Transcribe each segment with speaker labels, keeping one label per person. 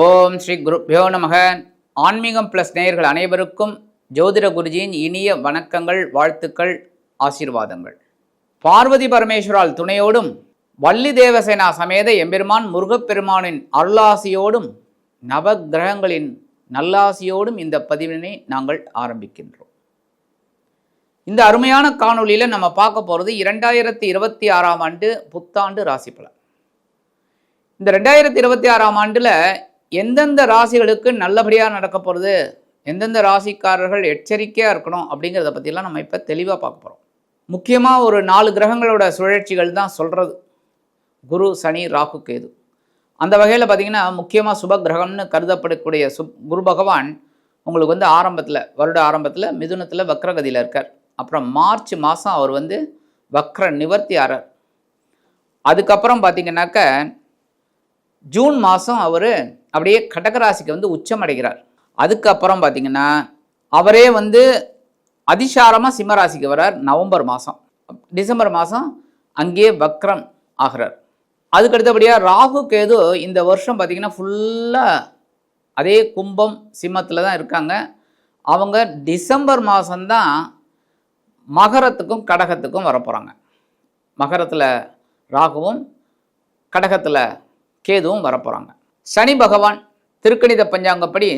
Speaker 1: ஓம் ஸ்ரீ குருப்யோ நமக. ஆன்மீகம் ப்ளஸ் நேயர்கள் அனைவருக்கும் ஜோதிட குருஜியின் இனிய வணக்கங்கள் வாழ்த்துக்கள் ஆசீர்வாதங்கள். பார்வதி பரமேஸ்வரால் துணையோடும் வள்ளி தேவசேனா சமேத எம்பெருமான் முருகப்பெருமானின் அருளாசியோடும் நவக்கிரகங்களின் நல்லாசியோடும் இந்த பதிவினை நாங்கள் ஆரம்பிக்கின்றோம். இந்த அருமையான காணொளியில் நம்ம பார்க்க போகிறது இரண்டாயிரத்தி இருபத்தி ஆறாம் ஆண்டு புத்தாண்டு ராசி பலன் இந்த ரெண்டாயிரத்தி இருபத்தி ஆறாம் ஆண்டில் எந்தெந்த ராசிகளுக்கு நல்லபடியாக நடக்க போகிறது எந்தெந்த ராசிக்காரர்கள் எச்சரிக்கையாக இருக்கணும்? அப்படிங்கிறத பற்றிலாம் நம்ம இப்போ தெளிவாக பார்க்க போகிறோம் முக்கியமாக ஒரு நாலு கிரகங்களோட சுழற்சிகள் தான் சொல்கிறது குரு சனி ராகு கேது. அந்த வகையில் பார்த்தீங்கன்னா முக்கியமாக சுப கிரகம்னு கருதப்படக்கூடிய சு குரு பகவான் உங்களுக்கு வந்து ஆரம்பத்தில் வருட ஆரம்பத்தில் மிதுனத்தில் வக்ரகதியில் இருக்கார். அப்புறம் மார்ச் மாதம் அவர் வந்து வக்ர நிவர்த்தி ஆறார். அதுக்கப்புறம் பார்த்திங்கனாக்க ஜூன் மாதம் அவர் அப்படியே கடகராசிக்கு வந்து உச்சமடைகிறார். அதுக்கப்புறம் பார்த்தீங்கன்னா அவரே வந்து அதிசாரமாக சிம்மராசிக்கு வரார் நவம்பர் மாதம் டிசம்பர் மாதம் அங்கேயே வக்ரம் ஆகிறார். அதுக்கு அடுத்தபடியாக ராகு கேது இந்த வருஷம் பார்த்தீங்கன்னா ஃபுல்லாக அதே கும்பம் சிம்மத்தில் தான் இருக்காங்க. அவங்க டிசம்பர் மாதம்தான் மகரத்துக்கும் கடகத்துக்கும் வரப்போகிறாங்க மகரத்தில் ராகுவும் கடகத்தில் கேதுவும் வரப்போகிறாங்க சனி பகவான் திருக்கணித பஞ்சாங்கப்படி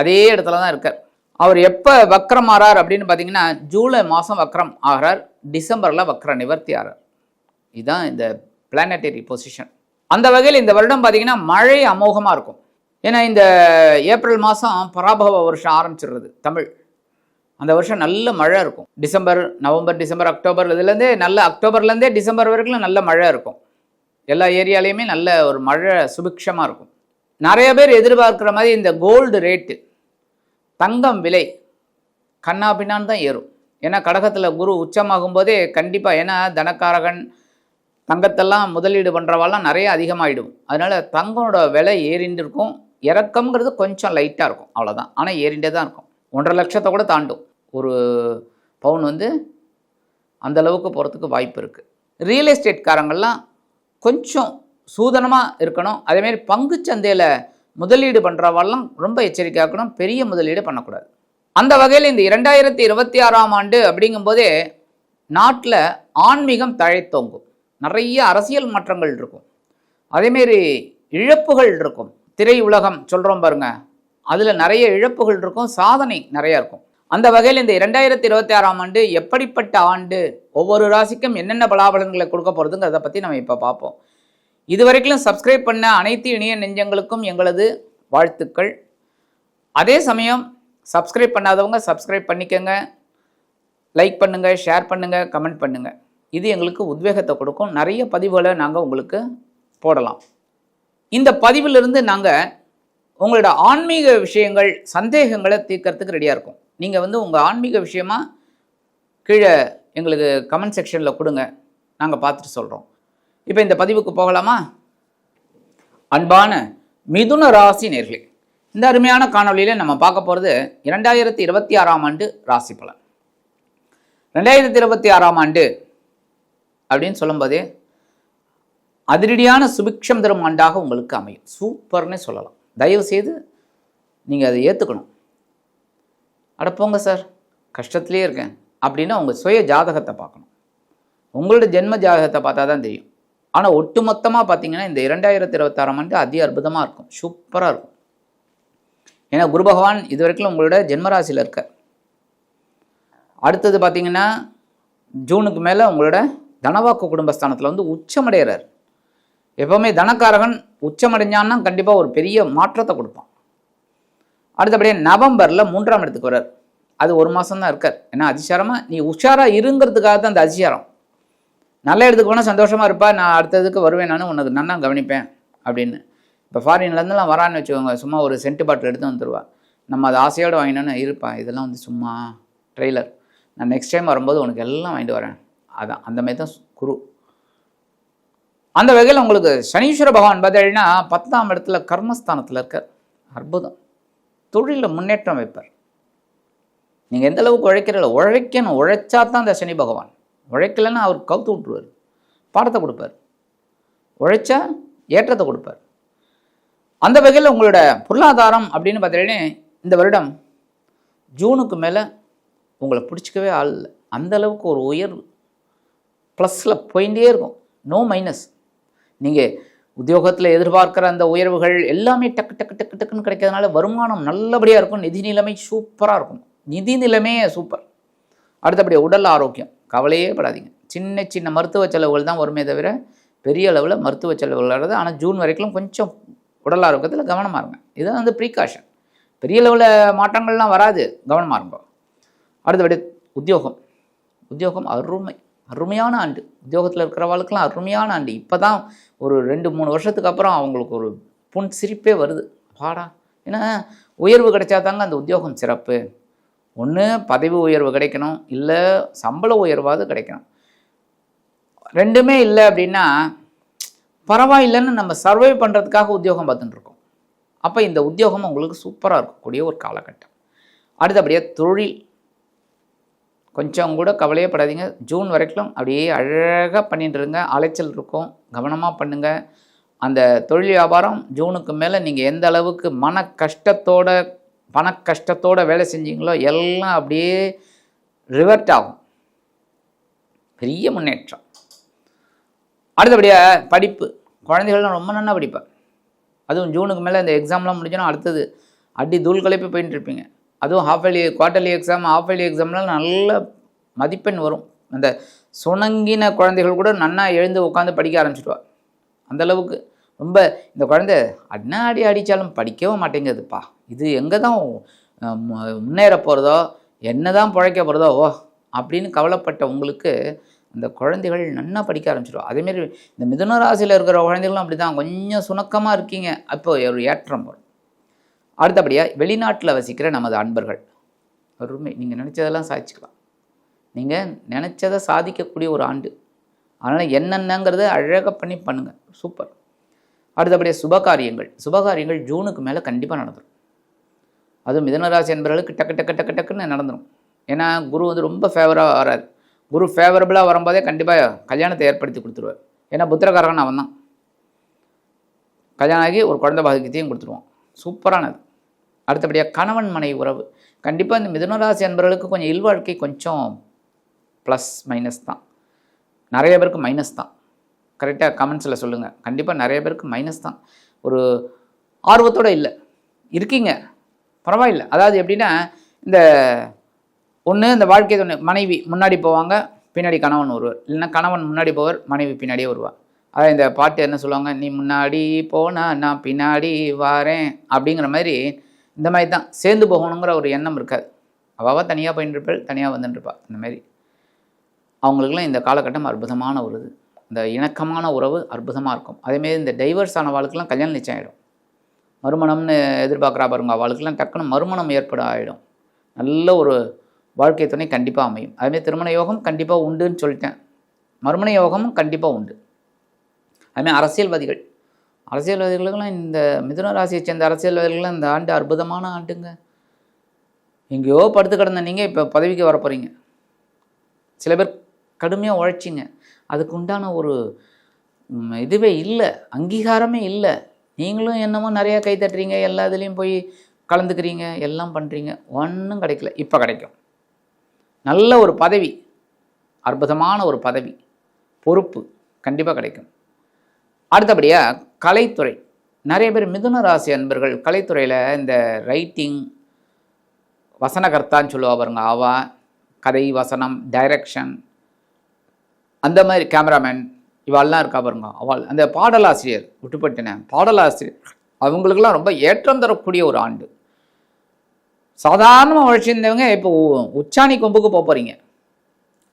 Speaker 1: அதே இடத்துல தான் இருக்கார். அவர் எப்போ வக்ரம் ஆறார் அப்படின்னு பார்த்தீங்கன்னா ஜூலை மாதம் வக்ரம் ஆகிறார் டிசம்பரில் வக்ர நிவர்த்தி ஆறார் இதுதான் இந்த பிளானட்டரி பொசிஷன் அந்த வகையில் இந்த வருடம் பார்த்தீங்கன்னா மழை அமோகமாக இருக்கும். ஏன்னா இந்த ஏப்ரல் மாதம் பராபவ வருஷம் ஆரம்பிச்சிடுறது தமிழ். அந்த வருஷம் நல்ல மழை இருக்கும். டிசம்பர் நவம்பர் டிசம்பர் அக்டோபர் இதுலேருந்தே நல்ல அக்டோபர்லேருந்தே டிசம்பர் வரைக்கும் நல்ல மழை இருக்கும். எல்லா ஏரியாலையுமே நல்ல ஒரு மழை சுபிக்ஷமாக இருக்கும். நிறைய பேர் எதிர்பார்க்குற மாதிரி இந்த கோல்டு ரேட்டு தங்கம் விலை கண்ணா பின்னான்னு தான் ஏறும். ஏன்னா கடகத்தில் குரு உச்சமாகும் போதே கண்டிப்பாக ஏன்னா தனக்காரகன் தங்கத்தெல்லாம் முதலீடு பண்ணுறவாலாம் நிறைய அதிகமாகிடும் அதனால் தங்கனோட விலை ஏறிண்டு இருக்கும் இறக்கம்ங்கிறது கொஞ்சம் லைட்டாக இருக்கும் அவ்வளோதான் ஆனால் ஏறிண்டே தான் இருக்கும். ஒன்றரை லட்சத்தை கூட தாண்டும். ஒரு பவுன் வந்து அந்த அளவுக்கு போகிறதுக்கு வாய்ப்பு இருக்குது ரியல் எஸ்டேட்காரங்கள்லாம் கொஞ்சம் சூதனமாக இருக்கணும். அதேமாரி பங்கு சந்தையில் முதலீடு பண்ணுறவாள்லாம் ரொம்ப எச்சரிக்கையாக இருக்கணும். பெரிய முதலீடு பண்ணக்கூடாது. அந்த வகையில் இந்த இரண்டாயிரத்தி இருபத்தி ஆறாம் ஆண்டு அப்படிங்கும்போதே நாட்டில் ஆன்மீகம் தழைத்தோங்கும். நிறைய அரசியல் மாற்றங்கள் இருக்கும். அதேமாரி இழப்புகள் இருக்கும். திரை உலகம் சொல்கிறோம் பாருங்க. அதில் நிறைய இழப்புகள் இருக்கும். சாதனை நிறையா இருக்கும். அந்த வகையில் இந்த இரண்டாயிரத்தி இருபத்தி ஆறாம் ஆண்டு எப்படிப்பட்ட ஆண்டு ஒவ்வொரு ராசிக்கும் என்னென்ன பலாபலன்களை கொடுக்க போகிறதுங்கிறத பற்றி நம்ம இப்போ பார்ப்போம். இதுவரைக்கும் சப்ஸ்கிரைப் பண்ண அனைத்து இணைய நெஞ்சங்களுக்கும் எங்களது வாழ்த்துக்கள். அதே சமயம் சப்ஸ்கிரைப் பண்ணாதவங்க சப்ஸ்கிரைப் பண்ணிக்கோங்க. லைக் பண்ணுங்கள் ஷேர் பண்ணுங்கள் கமெண்ட் பண்ணுங்கள் இது எங்களுக்கு உத்வேகத்தை கொடுக்கும். நிறைய பதிவுகளை நாங்கள் உங்களுக்கு போடலாம். இந்த பதிவிலிருந்து நாங்கள் உங்களோட ஆன்மீக விஷயங்கள் சந்தேகங்களை தீர்க்கறதுக்கு ரெடியாக இருக்கும். நீங்கள் வந்து உங்கள் ஆன்மீக விஷயமாக கீழே எங்களுக்கு கமெண்ட் செக்ஷனில் கொடுங்க. நாங்கள் பார்த்துட்டு சொல்கிறோம் இப்போ இந்த பதிவுக்கு போகலாமா? அன்பான மிதுன ராசி நேர்களே இந்த அருமையான காணொலியில் நம்ம பார்க்க போகிறது இரண்டாயிரத்தி இருபத்தி ஆறாம் ஆண்டு ராசி பலன். ரெண்டாயிரத்தி இருபத்தி ஆறாம் ஆண்டு அப்படின்னு சொல்லும்போதே அதிரடியான சுபிக்ஷம் தரும் ஆண்டாக உங்களுக்கு அமையும். சூப்பர்னே சொல்லலாம். தயவு செய்து நீங்கள் அதை ஏற்றுக்கணும் அட போங்க சார் கஷ்டத்துலேயே இருக்கேன் அப்படின்னா உங்கள் சுய ஜாதகத்தை பார்க்கணும். உங்களோட ஜென்ம ஜாதகத்தை பார்த்தா தான் தெரியும். ஆனால் ஒட்டுமொத்தமாக பார்த்தீங்கன்னா இந்த இரண்டாயிரத்தி இருபத்தாறாம் ஆண்டு அதி அற்புதமாக இருக்கும். சூப்பராக இருக்கும். ஏன்னா குரு பகவான் இது வரைக்கும் உங்களோட ஜென்மராசியில் இருக்கார். அடுத்தது பார்த்தீங்கன்னா ஜூனுக்கு மேலே உங்களோட தனவாக்கு குடும்பஸ்தானத்தில் வந்து உச்சமடைகிறார் எப்போவுமே தனக்காரகன் உச்சமடைஞ்சான்னா கண்டிப்பாக ஒரு பெரிய மாற்றத்தை கொடுப்பான். அடுத்தபடியே நவம்பரில் மூன்றாம் இடத்துக்கு வர்றார். அது ஒரு மாதம் தான் இருக்கார். ஏன்னா அதிசாரமாக நீ உஷாராக இருங்கிறதுக்காக தான் அந்த அதிசாரம். நல்ல இடத்துக்கு போனால் சந்தோஷமாக இருப்பா நான் அடுத்ததுக்கு வருவேன் நான் உனக்கு நன்னா கவனிப்பேன் அப்படின்னு. இப்போ ஃபாரின்லேருந்துலாம் வரான்னு வச்சுக்கோங்க சும்மா ஒரு சென்ட் பாட்டில் எடுத்து வந்துடுவா நம்ம அதை ஆசையோடு வாங்கினோன்னு இருப்பான் இதெல்லாம் வந்து சும்மா ட்ரெய்லர் நான் நெக்ஸ்ட் டைம் வரும்போது உனக்கு எல்லாம் வாங்கிட்டு வரேன். அதான் அந்த மாதிரி தான் குரு. அந்த வகையில் உங்களுக்கு சனீஸ்வர பகவான் பார்த்தீங்கன்னா பத்தாம் இடத்துல கர்மஸ்தானத்தில் இருக்கார். அற்புதம். தொழிலில் முன்னேற்றம் வைப்பார். நீங்கள் எந்த அளவுக்கு உழைக்கிறீங்களோ உழைக்கணும் உழைச்சா தான் அந்த சனி பகவான். உழைக்கலைன்னா அவர் கவுத்து விட்டுருவார். பாடத்தை கொடுப்பார். உழைச்சா ஏற்றத்தை கொடுப்பார். அந்த வகையில் உங்களோட பொருளாதாரம் அப்படின்னு பார்த்தீங்கன்னா இந்த வருடம் ஜூனுக்கு மேலே உங்களை பிடிச்சிக்கவே ஆள் இல்லை. அந்த அளவுக்கு ஒரு உயர்வு. ப்ளஸில் போயிட்டே இருக்கும். No minus. நீங்கள் உத்தியோகத்தில் எதிர்பார்க்குற அந்த உயர்வுகள் எல்லாமே டக்கு டக்கு டக்கு டக்குன்னு கிடைக்கிறதுனால வருமானம் நல்லபடியாக இருக்கும். நிதி நிலைமை சூப்பராக இருக்கும். நிதி நிலைமையே சூப்பர். அடுத்தபடி உடல் ஆரோக்கியம். கவலையே படாதீங்க. சின்ன சின்ன மருத்துவ செலவுகள் தான் வருமே தவிர பெரிய அளவில் மருத்துவ செலவுகள் வருது ஆனால் ஜூன் வரைக்கும் கொஞ்சம் உடல் ஆரோக்கியத்தில் கவனமாக இருங்க. இதுதான் வந்து ப்ரீகாஷன் பெரிய அளவில் மாற்றங்கள்லாம் வராது. கவனமாக இருங்க. அடுத்தபடி உத்தியோகம். உத்தியோகம் அருமை. அருமையான ஆண்டு. உத்தியோகத்தில் இருக்கிறவளுக்கெல்லாம் அருமையான ஆண்டு. இப்போ தான் ஒரு ரெண்டு மூணு வருஷத்துக்கு அப்புறம் அவங்களுக்கு ஒரு புன் சிரிப்பே வருது. பாடா ஏன்னா உயர்வு கிடைச்சா தாங்க அந்த உத்தியோகம் சிறப்பு. ஒன்று பதவி உயர்வு கிடைக்கணும் இல்லை சம்பள உயர்வாவது கிடைக்கணும். ரெண்டுமே இல்லை அப்படின்னா பரவாயில்லைன்னு நம்ம சர்வை பண்ணுறதுக்காக உத்தியோகம் பார்த்துட்டுருக்கோம் அப்போ இந்த உத்தியோகம் உங்களுக்கு சூப்பராக இருக்கக்கூடிய ஒரு காலகட்டம். அடுத்தபடியாக தொழில். கொஞ்சம் கூட கவலையே படாதீங்க ஜூன் வரைக்கும் அப்படியே அழகாக பண்ணிட்டு இருங்க. அலைச்சல் இருக்கும். கவனமாக பண்ணுங்கள் அந்த தொழில் வியாபாரம் ஜூனுக்கு மேலே நீங்கள் எந்த அளவுக்கு மன கஷ்டத்தோட பண கஷ்டத்தோட வேலை செஞ்சீங்களோ எல்லாம் அப்படியே ரிவர்ட் ஆகும். பெரிய முன்னேற்றம். அடுத்தபடியாக படிப்பு. குழந்தைகள்லாம் ரொம்ப நல்லா படிப்பேன். அதுவும் ஜூனுக்கு மேலே இந்த எக்ஸாம்லாம் முடிஞ்சோன்னா அடுத்தது அடி தூள் கலைப்பு போயிட்டு இருப்பீங்க. அதுவும் half yearly quarterly exam half yearly எக்ஸாம்லாம் நல்ல மதிப்பெண் வரும். அந்த சுணங்கின குழந்தைகள் கூட நன்னா எழுந்து உட்காந்து படிக்க ஆரம்பிச்சிடுவா. அந்தளவுக்கு ரொம்ப இந்த குழந்தை அண்ணா அடி அடித்தாலும் படிக்கவே மாட்டேங்குதுப்பா. இது எங்கே தான் முன்னேற போகிறதோ என்ன தான் பிழைக்க போகிறதோ ஓ அப்படின்னு கவலைப்பட்ட உங்களுக்கு அந்த குழந்தைகள் நன்னா படிக்க ஆரம்பிச்சிடும் அதேமாரி இந்த மிதுன ராசியில் இருக்கிற குழந்தைகளும் அப்படி தான் கொஞ்சம் சுணக்கமாக இருக்கீங்க. அப்போ ஒரு ஏற்றம் வரும். அடுத்தபடியாக வெளிநாட்டில் வசிக்கிற நமது அன்பர்கள். அருமை. நீங்கள் நினச்சதெல்லாம் சாதிச்சுக்கலாம். நீங்கள் நினச்சதை சாதிக்கக்கூடிய ஒரு ஆண்டு. அதனால் என்னென்னங்கிறத அழகாக பண்ணி பண்ணுங்கள் சூப்பர். அடுத்தபடியாக சுபகாரியங்கள். சுபகாரியங்கள் ஜூனுக்கு மேலே கண்டிப்பாக நடந்துடும் அதுவும் மிதனராசி என்பவர்களுக்கு டக்கு டக்கு டக்கு டக்குன்னு நடந்துடும் ஏன்னா குரு வந்து ரொம்ப ஃபேவராக வராது குரு ஃபேவரபுளாக வரும்போதே கண்டிப்பாக கல்யாணத்தை ஏற்படுத்தி கொடுத்துருவார். ஏன்னா புத்திரகாரகன் அவன் தான் கல்யாணம் ஆகி ஒரு குழந்தை பாக்கியத்தையும் கொடுத்துருவான். சூப்பரானது. அடுத்தபடியாக கணவன் மனைவி உறவு. கண்டிப்பாக இந்த மிதுனராசி என்பவர்களுக்கு கொஞ்சம் இல்வாழ்க்கை கொஞ்சம் ப்ளஸ் மைனஸ் தான். நிறைய பேருக்கு மைனஸ் தான். கரெக்டாக கமெண்ட்ஸில் சொல்லுங்கள் கண்டிப்பாக நிறைய பேருக்கு மைனஸ் தான். ஒரு ஆர்வத்தோடு இல்லை. இருக்கீங்க. பரவாயில்லை. அதாவது எப்படின்னா இந்த ஒன்று இந்த வாழ்க்கை ஒன்று மனைவி முன்னாடி போவாங்க பின்னாடி கணவன் வருவார் இல்லைன்னா கணவன் முன்னாடி போவார் மனைவி பின்னாடியே வருவார். அதாவது இந்த பாட்டு என்ன சொல்லுவாங்க? நீ முன்னாடி போனா நான் பின்னாடி வாரேன் அப்படிங்கிற மாதிரி இந்த மாதிரி தான் சேர்ந்து போகணுங்கிற ஒரு எண்ணம் இருக்காது. அவாவா தனியாக போயின்னு இருப்பாள் தனியாக வந்துட்டுருப்பா இந்த மாதிரி. அவங்களுக்குலாம் இந்த காலகட்டம் அற்புதமான ஒரு இது. இந்த இணக்கமான உறவு அற்புதமாக இருக்கும். அதேமாரி இந்த டைவர்ஸ் ஆன வாழ்க்கெல்லாம் கல்யாணம் நிச்சயம் ஆகிடும் மறுமணம்னு எதிர்பார்க்குறா பாருங்க அவளுக்கெல்லாம் டக்குன்னு மறுமணம் ஏற்பட ஆகிடும் நல்ல ஒரு வாழ்க்கை துணை கண்டிப்பாக அமையும். அதுமாதிரி திருமண யோகம் கண்டிப்பாக உண்டுன்னு சொல்லிட்டேன். மறுமண யோகமும் கண்டிப்பாக உண்டு. அதுமாதிரி அரசியல்வாதிகள். அரசியல்வாதிகளுக்கெல்லாம் இந்த மிதுன ராசியை சேர்ந்த அரசியல்வாதிகள்லாம் இந்த ஆண்டு அற்புதமான ஆண்டுங்க. எங்கேயோ படுத்து கிடந்த நீங்கள் இப்போ பதவிக்கு வர போகிறீங்க சில பேர் கடுமையாக உழைச்சிங்க. அதுக்கு உண்டான ஒரு இதுவே இல்லை அங்கீகாரமே இல்லை. நீங்களும் என்னமோ நிறையா கை தட்டுறீங்க எல்லா இதுலேயும் போய் கலந்துக்கிறீங்க எல்லாம் பண்ணுறீங்க ஒன்றும் கிடைக்கல. இப்போ கிடைக்கும். நல்ல ஒரு பதவி அற்புதமான ஒரு பதவி பொறுப்பு கண்டிப்பாக கிடைக்கும். அடுத்தபடியாக கலைத்துறை. நிறைய பேர் மிதுன ராசி அன்பர்கள் கலைத்துறையில் இந்த ரைட்டிங் வசனகர்த்தான்னு சொல்லுவா பாருங்க அவா கதை வசனம் டைரக்ஷன் அந்த மாதிரி கேமராமேன் இவாள்லாம் இருக்கா பாருங்க. அவள் அந்த பாடலாசிரியர் விட்டுப்பட்டினேன் பாடலாசிரியர். அவங்களுக்கெல்லாம் ரொம்ப ஏற்றம் தரக்கூடிய ஒரு ஆண்டு. சாதாரணமாக உழைச்சிருந்தவங்க இப்போ உ- உச்சாணி கொம்புக்கு போக போகிறீங்க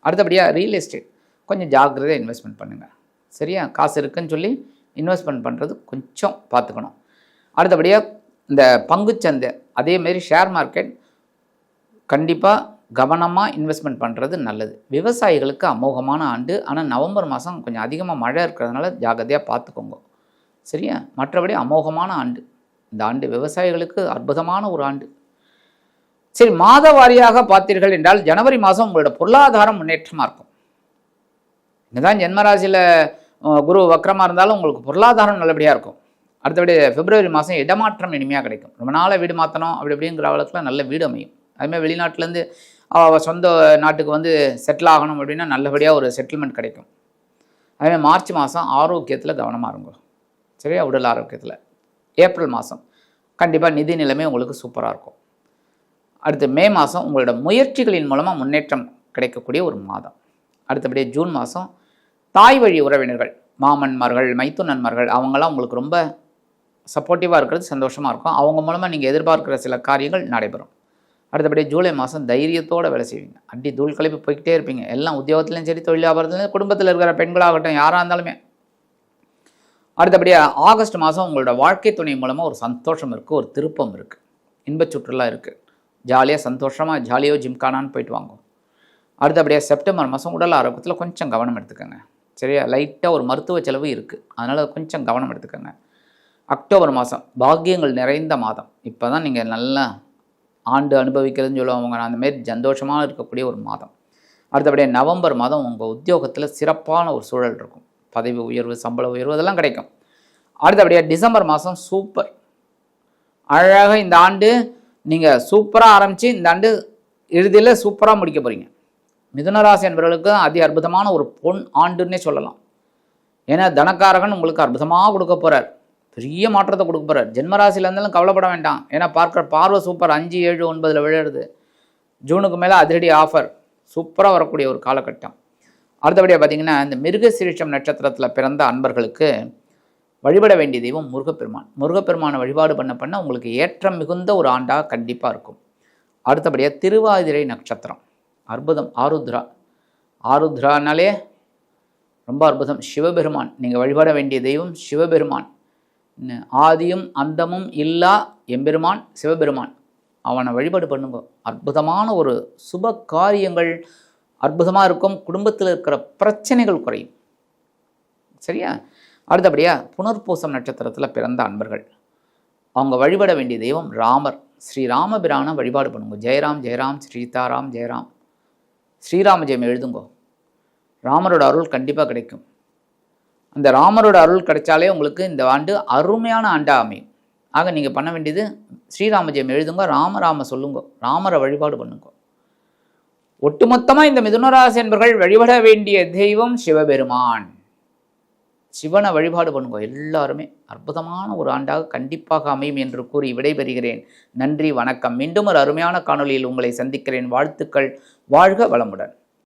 Speaker 1: அடுத்தபடியாக ரியல் எஸ்டேட் கொஞ்சம் ஜாக்கிரதையாக இன்வெஸ்ட்மெண்ட் பண்ணுங்கள் சரியா? காசு இருக்குன்னு சொல்லி இன்வெஸ்ட்மெண்ட் பண்ணுறது கொஞ்சம் பார்த்துக்கணும் அடுத்தபடியாக இந்த பங்குச்சந்தை அதேமாரி ஷேர் மார்க்கெட் கண்டிப்பாக கவனமாக இன்வெஸ்ட்மெண்ட் பண்ணுறது நல்லது. விவசாயிகளுக்கு அமோகமான ஆண்டு. ஆனால் நவம்பர் மாதம் கொஞ்சம் அதிகமாக மழை இருக்கிறதுனால ஜாக்கிரதையாக பார்த்துக்கோங்க சரியா? மற்றபடி அமோகமான ஆண்டு. இந்த ஆண்டு விவசாயிகளுக்கு அற்புதமான ஒரு ஆண்டு. சரி மாத வாரியாக பார்த்தீர்கள் என்றால் ஜனவரி மாதம் உங்களோட பொருளாதாரம் முன்னேற்றமாக இருக்கும். இதுதான் ஜென்மராசியில் குரு வக்கரமாக இருந்தாலும் உங்களுக்கு பொருளாதாரம் நல்லபடியாக இருக்கும். அடுத்தபடி பிப்ரவரி மாதம் இடமாற்றம் இனிமையாக கிடைக்கும். ரொம்ப நாளாக வீடு மாற்றணும் அப்படி இப்படிங்கிற அளவுக்குலாம் நல்ல வீடு அமையும். அதுமாதிரி வெளிநாட்டிலேருந்து அவள் சொந்த நாட்டுக்கு வந்து செட்டில் ஆகணும் அப்படின்னா நல்லபடியாக ஒரு செட்டில்மெண்ட் கிடைக்கும். அதுமாதிரி மார்ச் மாதம் ஆரோக்கியத்தில் கவனமாக இருங்க. சரியா? உடல் ஆரோக்கியத்தில். ஏப்ரல் மாதம் கண்டிப்பாக நிதி நிலைமை உங்களுக்கு சூப்பராக இருக்கும். அடுத்து மே மாதம் உங்களோட முயற்சிகளின் மூலமாக முன்னேற்றம் கிடைக்கக்கூடிய ஒரு மாதம். அடுத்தபடியே ஜூன் மாதம் தாய் வழி உறவினர்கள் மாமன்மார்கள் மைத்துனன்மார்கள் அவங்கெல்லாம் உங்களுக்கு ரொம்ப சப்போர்ட்டிவாக இருக்கிறது சந்தோஷமாக இருக்கும். அவங்க மூலமாக நீங்கள் எதிர்பார்க்குற சில காரியங்கள் நடைபெறும். அடுத்தபடி ஜூலை மாதம் தைரியத்தோடு வேலை செய்வீங்க. அப்படி தூள் கழிப்பு போய்கிட்டே இருப்பீங்க. எல்லாம் உத்தியோகத்துலையும் சரி தொழில் வியாபாரத்துலையும் குடும்பத்தில் இருக்கிற பெண்களாகட்டும் யாராக இருந்தாலுமே. அடுத்தபடியாக ஆகஸ்ட் மாதம் உங்களோட வாழ்க்கை துணை மூலமாக ஒரு சந்தோஷம் இருக்குது ஒரு திருப்பம் இருக்குது இன்பச் சுற்றுலா இருக்குது ஜாலியாக சந்தோஷமாக ஜாலியோ ஜிம்கானான்னு போயிட்டு வாங்கும் அடுத்தபடியாக செப்டம்பர் மாதம் உடல் ஆரோக்கியத்தில் கொஞ்சம் கவனம் எடுத்துக்கோங்க. சரியா? லைட்டாக ஒரு மருத்துவ செலவு இருக்குது அதனால் கொஞ்சம் கவனம் எடுத்துக்கோங்க. அக்டோபர் மாதம் பாக்கியங்கள் நிறைந்த மாதம். இப்போ தான் நீங்கள் நல்லா ஆண்டு அனுபவிக்கிறதுன்னு சொல்லுவாங்க. அந்த மாதிரி சந்தோஷமாக இருக்கக்கூடிய ஒரு மாதம். அடுத்தபடியாக நவம்பர் மாதம் உங்கள் உத்தியோகத்தில் சிறப்பான ஒரு சூழல் இருக்கும். பதவி உயர்வு சம்பள உயர்வு இதெல்லாம் கிடைக்கும். அடுத்தபடியாக டிசம்பர் மாதம் சூப்பர். அழகாக இந்த ஆண்டு நீங்கள் சூப்பராக ஆரம்பித்து இந்த ஆண்டு இறுதியில் சூப்பராக முடிக்க போகிறீங்க மிதுனராசி என்பவர்களுக்கு அதி அற்புதமான ஒரு பொன் ஆண்டுன்னே சொல்லலாம். ஏன்னா தனக்காரகன் உங்களுக்கு அற்புதமாக கொடுக்க போகிறார் பெரிய மாற்றத்தை கொடுக்க போகிறார் ஜென்மராசியில் இருந்தாலும் கவலைப்பட வேண்டாம். ஏன்னா பார்க்குற பார்வை சூப்பர் அஞ்சு ஏழு ஒன்பதில் விழுறது ஜூனுக்கு மேலே அதிரடி ஆஃபர் சூப்பராக வரக்கூடிய ஒரு காலகட்டம். அடுத்தபடியாக பார்த்தீங்கன்னா இந்த மிருகசிரிஷம் நட்சத்திரத்தில் பிறந்த அன்பர்களுக்கு வழிபட வேண்டிய தெய்வம் முருகப்பெருமான். முருகப்பெருமானை வழிபாடு பண்ண பண்ண உங்களுக்கு ஏற்றம் மிகுந்த ஒரு ஆண்டாக கண்டிப்பாக இருக்கும். அடுத்தபடியாக திருவாதிரை நட்சத்திரம். அற்புதம். ஆருத்ரா. ஆருத்ரானாலே ரொம்ப அற்புதம். சிவபெருமான். நீங்கள் வழிபட வேண்டிய தெய்வம் சிவபெருமான். ஆதியும் அந்தமும் இல்லா எம்பெருமான் சிவபெருமான். அவனை வழிபாடு பண்ணுங்க. அற்புதமான ஒரு சுப காரியங்கள் அற்புதமாக இருக்கும். குடும்பத்தில் இருக்கிற பிரச்சனைகள் குறையும். சரியா? அடுத்தபடியாக புனர்பூசம் நட்சத்திரத்தில் பிறந்த அன்பர்கள். அவங்க வழிபட வேண்டிய தெய்வம் ராமர். ஸ்ரீராமபிரானை வழிபாடு பண்ணுங்க. ஜெயராம் ஜெயராம் ஸ்ரீதாராம் ஜெயராம். ஸ்ரீராம ஜெயம் எழுதுங்கோ. ராமரோட அருள் கண்டிப்பாக கிடைக்கும். அந்த ராமரோட அருள் கிடைச்சாலே உங்களுக்கு இந்த ஆண்டு அருமையான ஆண்டாக அமையும். ஆக நீங்கள் பண்ண வேண்டியது ஸ்ரீராம ஜெயம் எழுதுங்க ராமராம சொல்லுங்க ராமரை வழிபாடு பண்ணுங்க. ஒட்டுமொத்தமாக இந்த மிதுனராசி என்பர்கள் வழிபட வேண்டிய தெய்வம் சிவபெருமான். சிவனை வழிபாடு பண்ணுங்க எல்லாருமே. அற்புதமான ஒரு ஆண்டாக கண்டிப்பாக அமையும் என்று கூறி விடைபெறுகிறேன். நன்றி வணக்கம். மீண்டும் ஒரு அருமையான காணொளியில் உங்களை சந்திக்கிறேன். வாழ்த்துக்கள். வாழ்க வளமுடன்.